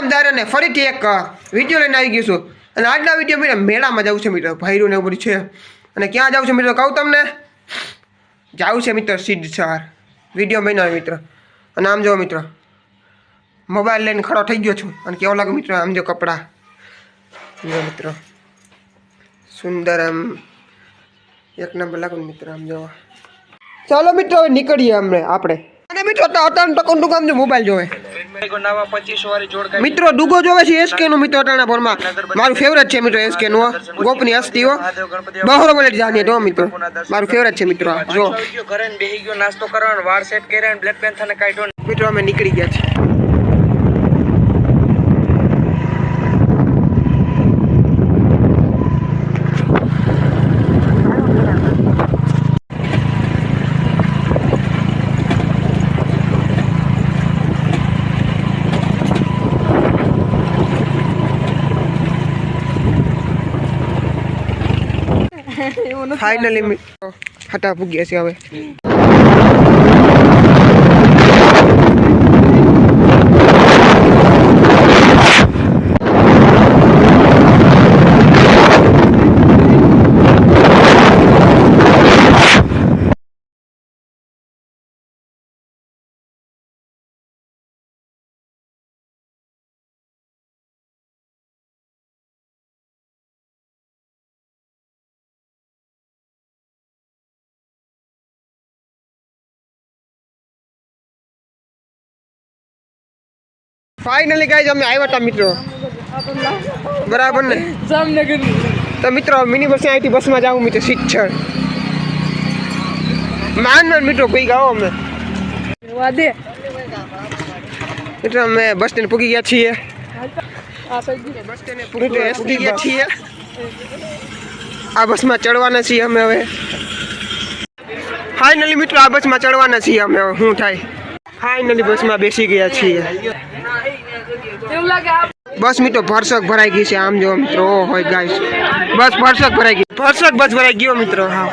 દારાને ફરીથી એક વીડિયો લઈને આવી ગયું છું. અને આજના વીડિયો મિત્રો મેળામાં જવું છે મિત્રો. ભૈરું ને એવું બધું છે. અને ક્યાં જવું છે મિત્રો? કહું તમને? જવું છે મિત્રો સિદ્ધસર. વીડિયો બન્યો મિત્રો. અને આમ જો મિત્રો. મોબાઈલ લઈને ખડો થઈ ગયો છું. અને કેવો લાગે મિત્રો? આમ જો કપડાં. જો મિત્રો. સુંદર આમ એક નંબર લાગુ મિત્ર, આમ જોવા. ચાલો મિત્રો, હવે નીકળીએ અમને આપણે. અને મિત્રો અટાણ ટકો ટકો આમ જો મોબાઈલ જોવે. મિત્રો ડુગો જોવે છે એસકે નું મિત્રો અટાણા ભરમાં મારું ફેવરેટ છે મિત્રો એસકે નું ગોપની હસ્તીઓ બહોરો બોલે જાણીએ તો મિત્રો. મારું ફેવરેટ છે મિત્રો. જો. ઘરે બેહી ગયો નાસ્તો કરવાનો વાળ સેટ કર્યા બ્લેક પેન્થર ને કાઢ્યો મિત્રો અમે નીકળી ગયા છે ફાઇનલી હટા પૂગ્યા છે હવે. ફાઇનલી ગાઈઝ અમે આવ્યા હતા મિત્રો. બરાબર ને? જામનગર. તો મિત્રો મિની બસ અહીંથી બસમાં જાવું મિત્રો શિક્ષણ. માન માન મિત્રો કોઈ ગાઓ અમે. વાદે મિત્રો અમે બસ સ્ટેન્ડ પૂગી ગયા છીએ. આ બસ સ્ટેન્ડ પૂગી ગયા છીએ. આ બસમાં ચડવાના છીએ અમે હવે. ફાઇનલી મિત્રો આ બસમાં ચડવાના છીએ અમે હવે. શું થાય? ફાઇનલી બસમાં બેસી ગયા છીએ. બસ મિત્રો ભરસક ભરાઈ ગઈ છે આમ જો મિત્રો. ઓ હોય ગાઈસ. બસ ભરસક ભરાઈ ગઈ. ભરસક બસ ભરાઈ ગયો મિત્રો. હા.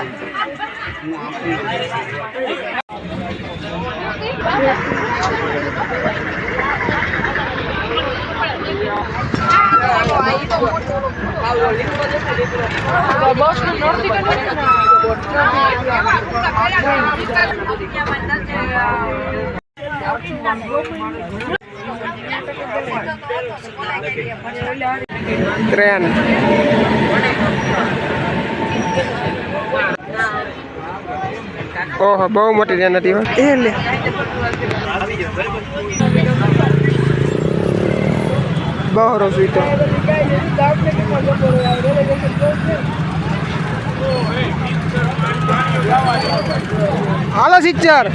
ટ્રેન ઓહો બહુ મોટી ટ્રેન હતી એટલે એ લે. બહુ રસોઈ તો હાલો સિચ્ચર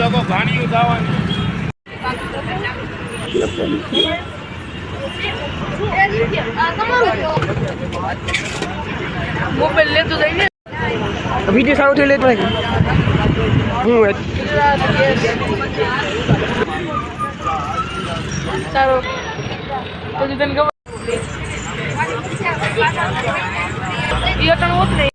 મોબાઈલ લેતો જઈને વીડિયો સાઉથ થઈ લેતો હું સારો. પછી તને ખબર? ઈ અટણ હોત નહીં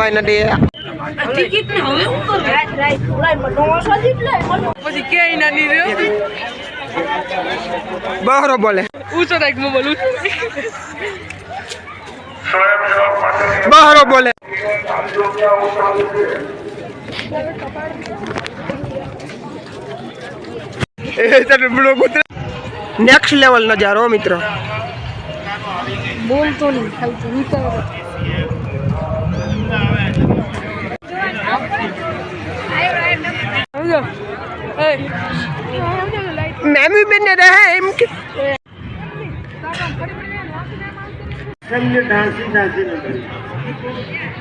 હાલો ભાઈ નદી ટિકિટ ને હવે હું કરું? પછી ક્યાંય ના ની રહ્યો બહરો બોલે. બહરો બોલે. નેક્સ્ટ લેવલ નજારો મિત્રો. બોલતો નહીં ખાલી એ મેમી બેન રહે એમ કે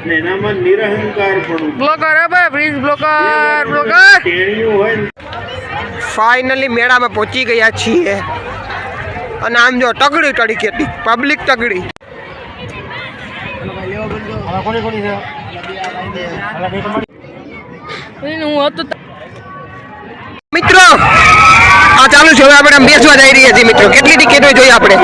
એનામાં નિરહંકાર પણ બ્લોકર હવે પ્લીઝ બ્લોકર બ્લોકર ફાઇનલી મેળામાં પહોંચી ગયા છીએ. અને આમ જો તગડી તડી કેટલી પબ્લિક તગડી. હું હતો મિત્રો આ ચાલુ છે હવે આપણે આમ બેસવા જઈ રહ્યા છીએ મિત્રો કેટલી ટિકિટો જોઈએ આપણે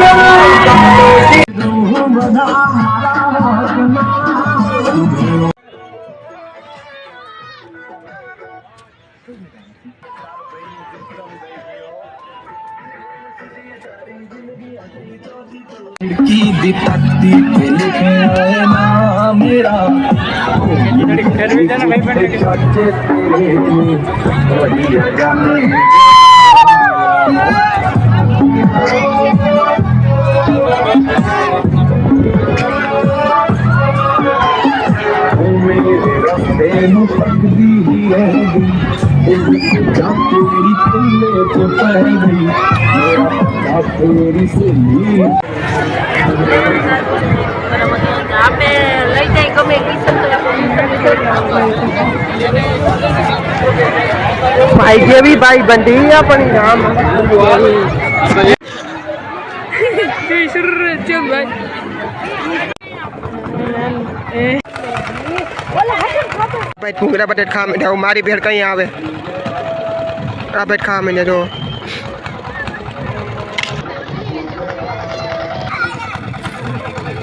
की दिखती Happy. થઈ જાય ગમે ભાઈ જેવી ભાઈ બંધી પણ નામ ભાઈ ઠુંગરા બટેટ ખા મારી ભેડ કઈ આવે આ બેટ ખા જો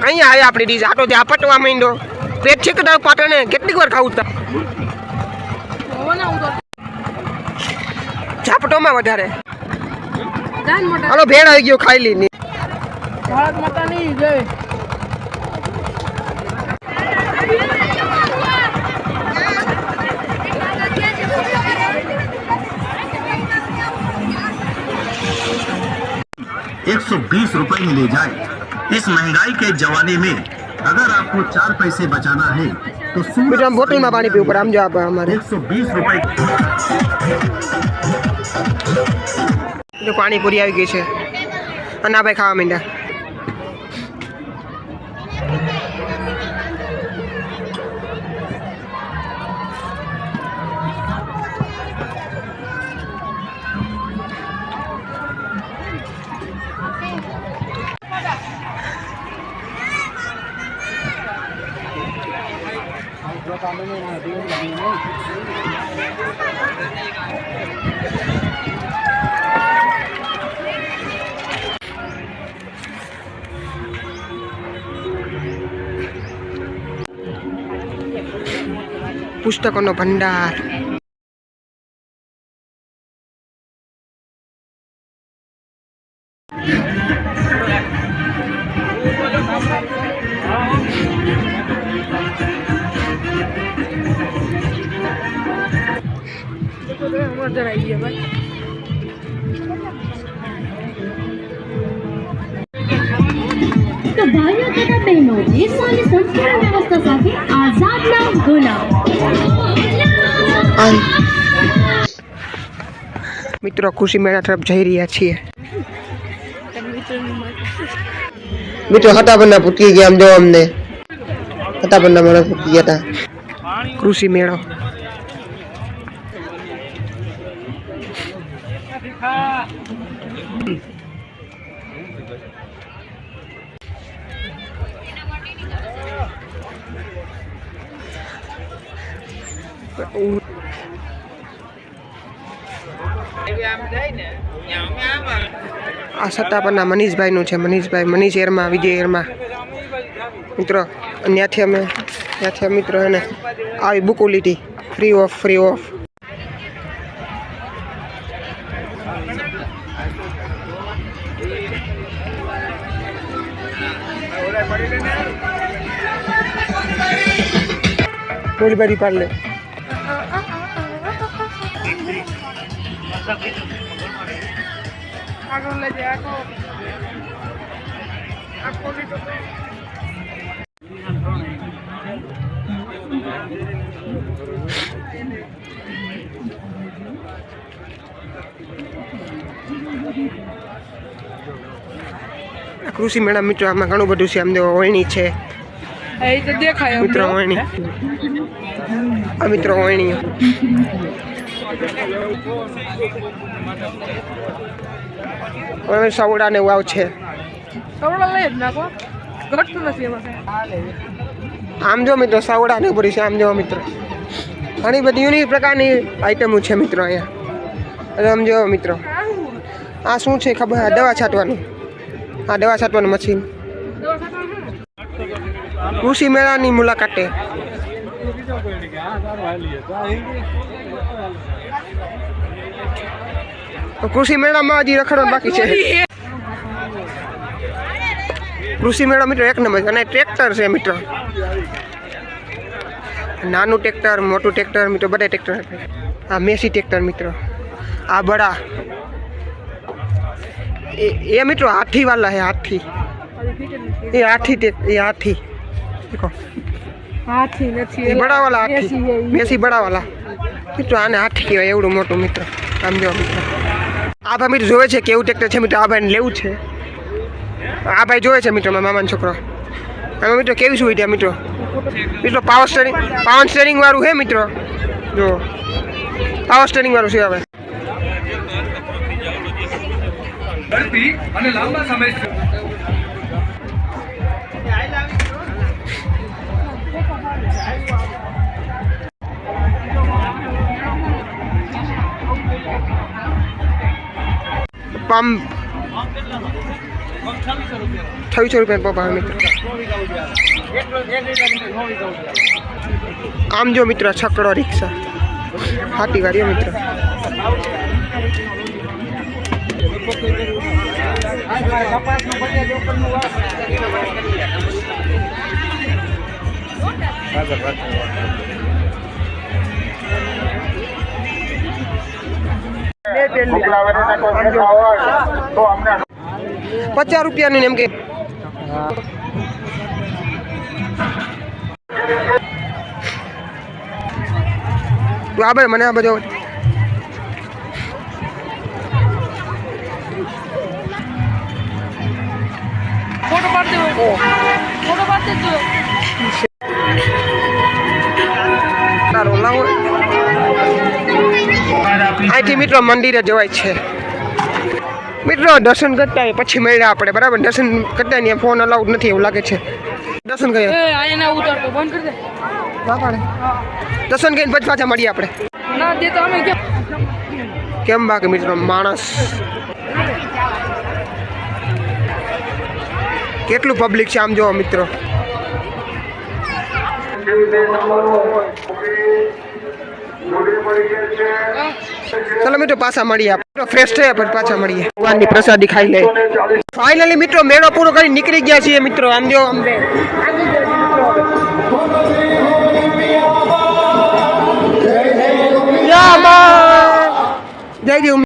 અહીંયા આવે આપણી ડીશ આટો ત્યાં પટવા માંડ્યો પેટ છે કે તારું પાટણે કેટલીક વાર ખાવું તા ઝાપટોમાં વધારે જાન મોટા હાલો ભેળ આવી ગયો ખાઈ લી ભારત માતાની જય एक सौ बीस रुपए में ले जाए इस महँगाई के जमाने में अगर आपको चार पैसे बचाना है तो सूरज हम वोटिंग में पानी पे ऊपर हम जो आप हमारे एक सौ बीस रुपए जो पानी पूरी आई गई है ना भाई खावा मिंडा। અને આ ભાઈ ખાવા માંડ્યા પુસ્તકોનો ભંડાર. મજા આવી ગયા ભાઈ તો ભાઈઓ તથા બહેનો દેશવાની સંપૂર્ણ વ્યવસ્થા સાથે આઝાદના ગુલામ. મિત્રો ખુશી મેળા તરફ જઈ રહ્યા છીએ. મિત્રો હતાબરના પૂકી ગયા આમ જો અમને. હતાબરના માણસ પૂકી ગયા હતા કૃષિ મેળો. આ સત્તાપરના મનીષભાઈનું છે, મનીષભાઈ મનીષ એરમાં, વિજય એરમાં. મિત્રો ત્યાંથી અમે ત્યાંથી મિત્રો એને આવી બુકો લીધી ફ્રી ઓફ ફ્રી ઓફ ગોળીબારી બારી પાડ આગળ લઈ જાય આખો આખો લીધો આ કૃષિ મેળા મિત્રો આમાં ઘણું બધું છે. આમ જો ઓયણી છે. એ તો દેખાય અમને. મિત્રો ઓયણી. આ મિત્રો ઓયણી હવે સવડા ને વાવ છે. કવડા લઈ જ નાખો. ઘટતું નથી એમાં. આમ જો મિત્રો સવડા ને ભરી છે. આમ જો મિત્રો. ઘણી બધી યુનિક પ્રકારની આઈટમો છે મિત્રો અહીંયા. આમ જો મિત્રો. આ શું છે ખબર? આ દવા છાંટવાનું. આ દવા છાંટવાનું મશીન? કૃષિ મેળાની મુલાકાતે. તો કૃષિ મેળામાં હજી રખડવાનું બાકી છે કૃષિ મેળો મિત્રો એક નંબર છે. અને ટ્રેક્ટર છે મિત્રો નાનું ટ્રેક્ટર મોટું ટ્રેક્ટર મિત્રો બધા ટ્રેક્ટર છે. આ મેસી ટ્રેક્ટર મિત્રો આ બડા એ એ મિત્રો હાથી વાલા છે હાથી એ હાથી ટેક- એ હાથી દેખો હાથી નથી એ બડા વાલા એસી હાથી મેસી બડા મિત્રો આને હાથી કહેવાય એવડું મોટું મિત્ર. આમ જો મિત્ર. આ ભાઈ મિત્રો જોવે છે કેવું ટ્રેક્ટર છે મિત્રો. આ ભાઈને લેવું છે. આ ભાઈ જોવે છે મિત્રો મારા મામાનો છોકરો. આમાં મિત્રો કેવી સુવિધા મિત્રો? મિત્રો પાવર સ્ટેરિંગ પાવર સ્ટેરિંગ વાળું હે મિત્રો? જો. પાવર સ્ટેરિંગ વાળું છે હવે. પંપ છવ્વીસો રૂપિયા પંપ આવે મિત્રો. આમ જો મિત્ર છકડો રિક્ષા. હાથી વાળીઓ મિત્ર. પચાસ રૂપિયાની ને એમ કે. આ ભાઈ મને આ બધો ફોટો પાડી દેવો. ફોટો પાડી અહીંથી મિત્રો મંદિરે જવાય છે. મિત્રો દર્શન કરતા પછી મળ્યા આપણે બરાબર? દર્શન કરતા ને ફોન અલાઉડ નથી એવું લાગે છે. દર્શન કરીએ. એ આઈને ઉતારતો બંધ કરી દર્શન કરીને પછી પાછા મળીએ આપણે. ના દે તો અમે કેમ કેમ બાકી મિત્રો માણસ? કેટલું પબ્લિક છે આમ જોવો મિત્રો. ચલો મિત્રો પાછા મળીએ આપણે. ફ્રેશ થયા પછી પાછા મળીએ. ભગવાનની પ્રસાદી ખાઈ લે. ફાઇનલી મિત્રો મેળો પૂરો કરી નીકળી ગયા છીએ મિત્રો. આમ જો. આમ જય જય દેવ